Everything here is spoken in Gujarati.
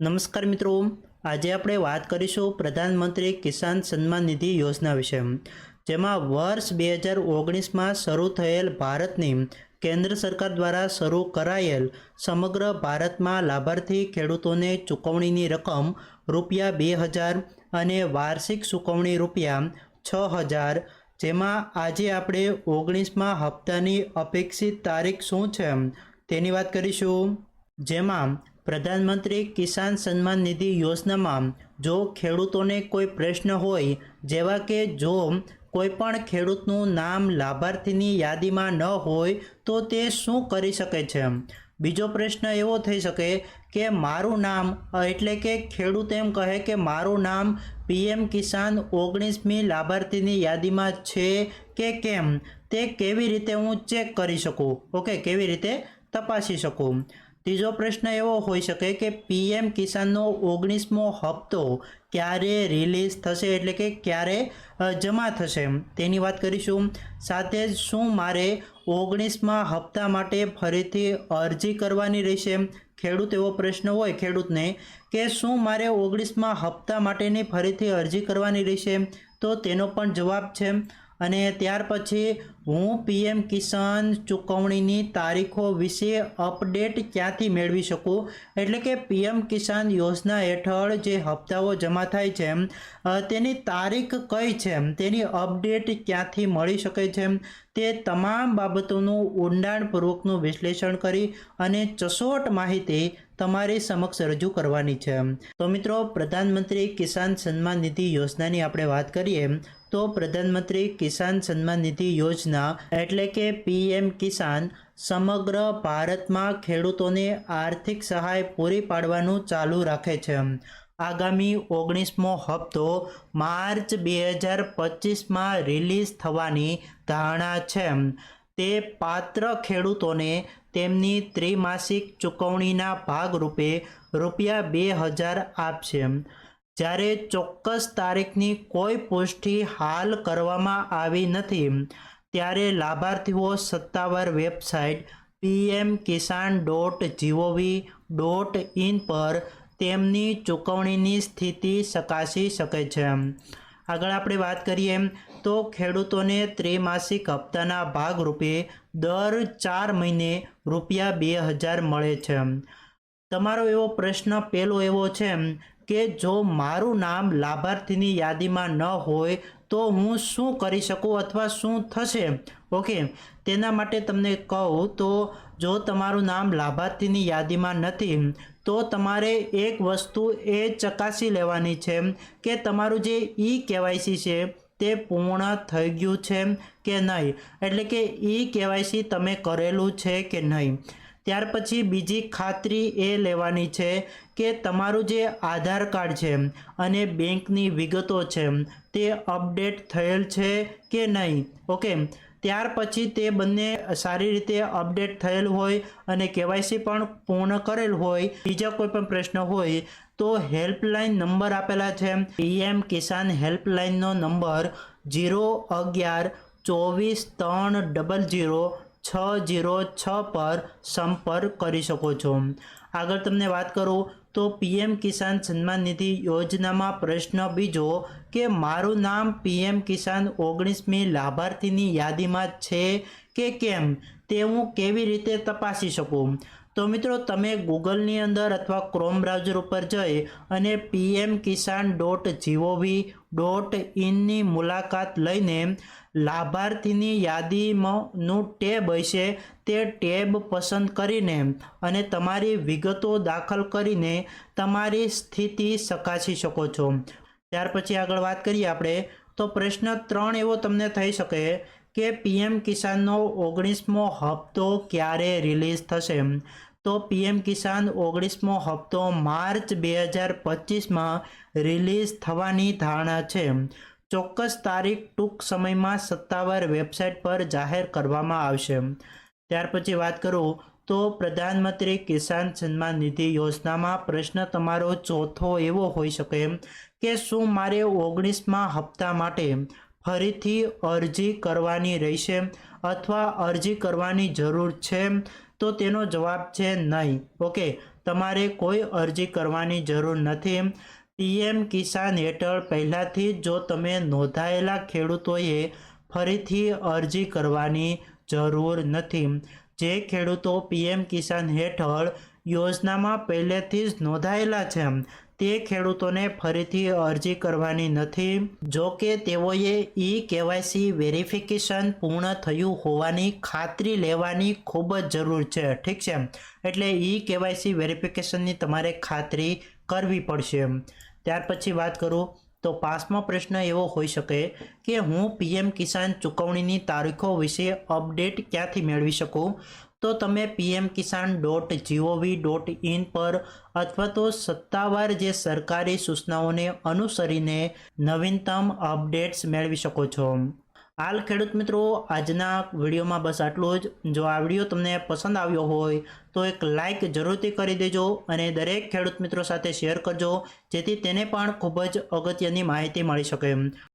નમસ્કાર મિત્રો. આજે આપણે વાત કરીશું પ્રધાનમંત્રી કિસાન સન્માન નિધિ યોજના વિશે. જેમાં વર્ષ બે હજાર ઓગણીસમાં શરૂ થયેલ ભારતની કેન્દ્ર સરકાર દ્વારા શરૂ કરાયેલ સમગ્ર ભારતમાં લાભાર્થી ખેડૂતોને ચૂકવણીની રકમ રૂપિયા બે હજાર અને વાર્ષિક ચૂકવણી રૂપિયા છ હજાર. જેમાં આજે આપણે ઓગણીસમાં હપ્તાની અપેક્ષિત તારીખ શું છે તેની વાત કરીશું. જેમાં પ્રધાનમંત્રી કિસાન સન્માન નિધિ યોજનામાં જો ખેડૂતોને કોઈ પ્રશ્ન હોય, જેવા કે જો કોઈ પણ ખેડૂતનું નામ લાભાર્થીની યાદીમાં ન હોય, તો તે શું કરી શકે છે? બીજો પ્રશ્ન એવો થઈ શકે કે મારું નામ, એટલે કે ખેડૂત એમ કહે કે મારું નામ પીએમ કિસાન ઓગણીસમી લાભાર્થીની યાદીમાં છે કે કેમ, તે કેવી રીતે હું ચેક કરી શકું? ઓકે, કેવી રીતે તપાસી શકું? ત્રીજો પ્રશ્ન એવો હોઈ શકે કે પીએમ કિસાનનો ઓગણીસમો હપ્તો ક્યારે રિલીઝ થશે? એટલે કે ક્યારે જમા થશે? તેની વાત કરીશું. સાથે જ શું મારે ઓગણીસમાં હપ્તા માટે ફરીથી અરજી કરવાની રહેશે? ખેડૂત એવો પ્રશ્ન હોય, ખેડૂતને, કે શું મારે ઓગણીસમાં હપ્તા માટેની ફરીથી અરજી કરવાની રહેશે? તો તેનો પણ જવાબ છે. અને ત્યાર પછી હું પીએમ કિસાન ચૂકવણીની તારીખો વિશે અપડેટ ક્યાંથી મેળવી શકું? એટલે કે પીએમ કિસાન યોજના હેઠળ જે હપ્તાઓ જમા થાય છે તેની તારીખ કઈ છે? તેની અપડેટ ક્યાંથી મળી શકે છે? તે તમામ બાબતોનું ઊંડાણપૂર્વકનું વિશ્લેષણ કરી અને ચસોટ માહિતી તમારી સમક્ષ રજૂ કરવાની છે. તો મિત્રો, પ્રધાનમંત્રી કિસાન સન્માન નિધિ યોજનાની આપણે વાત કરીએ, તો પ્રધાનમંત્રી કિસાન સન્માન નિધિ યોજના એટલે કે પીએમ કિસાન, સમગ્ર ભારતમાં ખેડૂતોને આર્થિક સહાય પૂરી પાડવાનું ચાલુ રાખે છે. આગામી ઓગણીસમો હપ્તો માર્ચ બે હજાર પચીસમાં રિલીઝ થવાની ધારણા છે. તે પાત્ર ખેડૂતોને તેમની ત્રિમાસિક ચૂકવણીના ભાગરૂપે રૂપિયા બે હજાર આપશે. જ્યારે ચોક્કસ તારીખની કોઈ પુષ્ટિ હાલ કરવામાં આવી નથી ત્યારે લાભાર્થીઓ સત્તાવાર website PM Kisan dot gov dot in પર તેમની ચૂકવણીની સ્થિતિ ચકાસી શકે છે. આગળ આપણે વાત કરીએ, તો ખેડૂતોને ત્રિમાસિક હપ્તાના ભાગરૂપે દર ચાર મહિને રૂપિયા બે હજાર મળે છે. તમારો એવો પ્રશ્ન પહેલો એવો છે કે જો મારું નામ લાભાર્થીની યાદીમાં ન હોય તો હું શું કરી શકું અથવા શું થશે? ઓકે, તેના માટે તમને કહું તો, જો તમારું નામ લાભાર્થીની યાદીમાં નથી, તો તમારે એક વસ્તુ એ ચકાસી લેવાની છે કે તમારું જે ઈ કેવાયસી છે તે પૂર્ણ થઈ ગયું છે કે નહીં. એટલે કે ઈ કેવાયસી તમે કરેલું છે કે નહીં. ત્યાર પછી બીજી ખાતરી એ લેવાની છે કે તમારું જે આધાર કાર્ડ છે અને બેંકની વિગતો છે તે અપડેટ થયેલ છે કે નહીં? ઓકે. ત્યાર પછી તે બંને સારી રીતે અપડેટ થયેલ હોય અને કેવાયસી પણ પૂર્ણ કરેલ હોય, બીજા કોઈ પણ પ્રશ્ન હોય, તો હેલ્પલાઇન નંબર આપેલા છે. પીએમ કિસાન હેલ્પલાઇનનો નંબર જીરો અગિયાર ચોવીસ ત્રણ ડબલ જીરો છ જીરો છ પર સંપર્ક કરી શકો છો. આગળ તમને વાત કરું તો પીએમ કિસાન સન્માન નિધિ યોજનામાં પ્રશ્ન બીજો કે મારું નામ પીએમ કિસાન ઓગણીસમી લાભાર્થીની યાદીમાં છે કે કેમ? તે હું કેવી રીતે તપાસી શકું? તો મિત્રો તમે ગૂગલની અંદર અથવા ક્રોમ બ્રાઉઝર ઉપર જઈ અને PM Kisan dot gov dot ઇનની મુલાકાત લઈને લાભાર્થીની યાદીમાંનું ટેબ હશે, તે ટેબ પસંદ કરીને અને તમારી વિગતો દાખલ કરીને તમારી સ્થિતિ ચકાસી શકો છો. ત્યાર પછી આગળ વાત કરીએ આપણે, તો પ્રશ્ન ત્રણ એવો તમને થઈ શકે કે પીએમ કિસાનનો ઓગણીસમો હપ્તો ક્યારે રિલીઝ થશે? તો પીએમ કિસાન ઓગણીસમો હપ્તો માર્ચ બે હજાર પચીસમાં રિલીઝ થવાની ધારણા છે. ચોક્કસ તારીખ ટૂંક સમયમાં સત્તાવાર વેબસાઇટ પર જાહેર કરવામાં આવશે. ત્યાર પછી વાત કરું તો પ્રધાનમંત્રી કિસાન સન્માન નિધિ યોજનામાં પ્રશ્ન તમારો ચોથો એવો હોઈ શકે કે શું મારે ઓગણીસમાં હપ્તા માટે ફરીથી અરજી કરવાની રહેશે અથવા અરજી કરવાની જરૂર છે? તો તેનો જવાબ છે નહીં. ઓકે, તમારે કોઈ અરજી કરવાની જરૂર નથી પીએમ કિસાન હેઠળ પહેલાંથી જ તમે નોંધાયેલા ખેડૂતોએ ફરીથી અરજી કરવાની જરૂર નથી. જે ખેડૂતો પીએમ કિસાન હેઠળ યોજનામાં પહેલેથી જ નોંધાયેલા છે તે ખેડૂતોને ફરીથી અરજી કરવાની નથી, જો કે તેઓએ ઈ કેવાયસી વેરિફિકેશન પૂર્ણ થયું હોવાની ખાતરી લેવાની ખૂબ જ જરૂર છે. ઠીક છે. એટલે ઈ કેવાયસી વેરિફિકેશનની તમારે ખાતરી કરવી પડશે. ત્યાર પછી વાત કરું, તો પાંચમો પ્રશ્ન એવો હોઈ શકે કે હું પીએમ કિસાન ચૂકવણીની તારીખો વિશે અપડેટ ક્યાંથી મેળવી શકું? તો તમે PM Kisan dot gov dot in પર અથવા તો સત્તાવાર જે સરકારી સૂચનાઓને અનુસરીને નવીનતમ અપડેટ્સ મેળવી શકો છો. હાલ ખેડૂત મિત્રો, આજના વિડીયોમાં બસ આટલું જ. જો આ વીડિયો તમને પસંદ આવ્યો હોય, તો એક લાઇક જરૂરથી કરી દેજો અને દરેક ખેડૂત મિત્રો સાથે શેર કરજો, જેથી તેને પણ ખૂબ જ અગત્યની માહિતી મળી શકે.